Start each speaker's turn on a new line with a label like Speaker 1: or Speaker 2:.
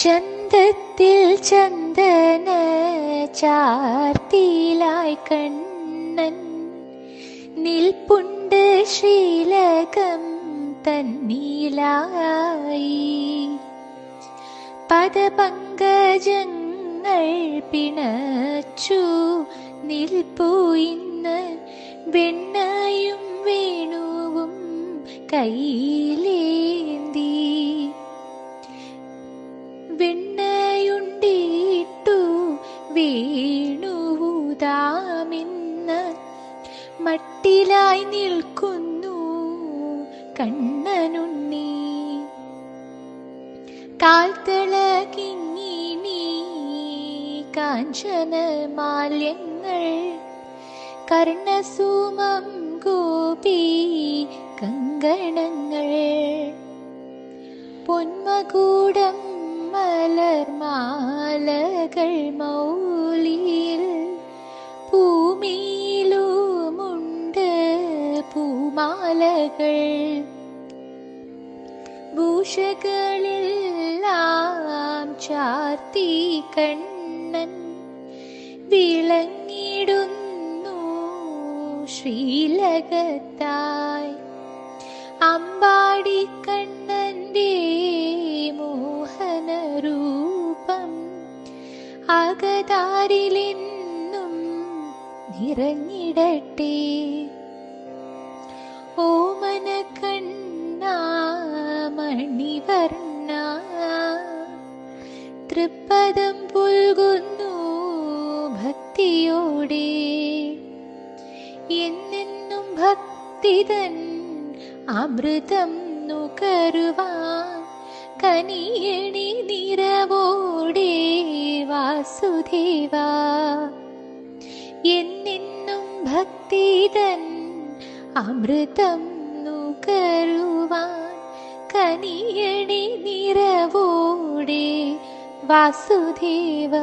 Speaker 1: ചന്തത്തിൽ ചന്ദന ചാർത്തിയിലായി കണ്ണൻ. നിൽപ്പുണ്ട് ശ്രീലകം തന്നീലായി. പദപങ്കജങ്ങൾ പിണച്ചു നിൽപ്പു ഇന്ന്. വെണ്ണയും വേണുവും കയ്യിലേന്തി വെണ്ണയുണ്ടിട്ടു വീണുതാമിന്ന്. മട്ടിലായി നിൽക്കുന്നു കണ്ണനുണ്ണി. കാൽത്തളകിങ്ങിനി കാഞ്ചന മാല്യങ്ങൾ. കർണസൂമം ഗോപി കങ്കണങ്ങൾ. പൊന്മകൂടം മലർമാലകൾ മൗലിയിൽ ഭൂമിയിലുമുണ്ട് പൂമാലകൾ. ഭൂഷകളെല്ലാം ചാർത്തി കണ്ണൻ വിളങ്ങിടുന്നു ശ്രീലകത്തായി. അമ്പാടി അകതാരിലെന്നും നിറഞ്ഞിടട്ടെ. ഓമന കണ്ണ മണിവർണ തൃപ്പദം പുൽകുന്നു ഭക്തിയോടെ. എന്നെന്നും ഭക്തിതൻ അമൃതം നുകരുവാൻ കനിയണി നിറവോടെ വാസുദേവ എന്നെന്നും ഭക്തിതൻ അമൃതം നുകരുവാൻ കനിയണി നിറവോടെ വാസുദേവ.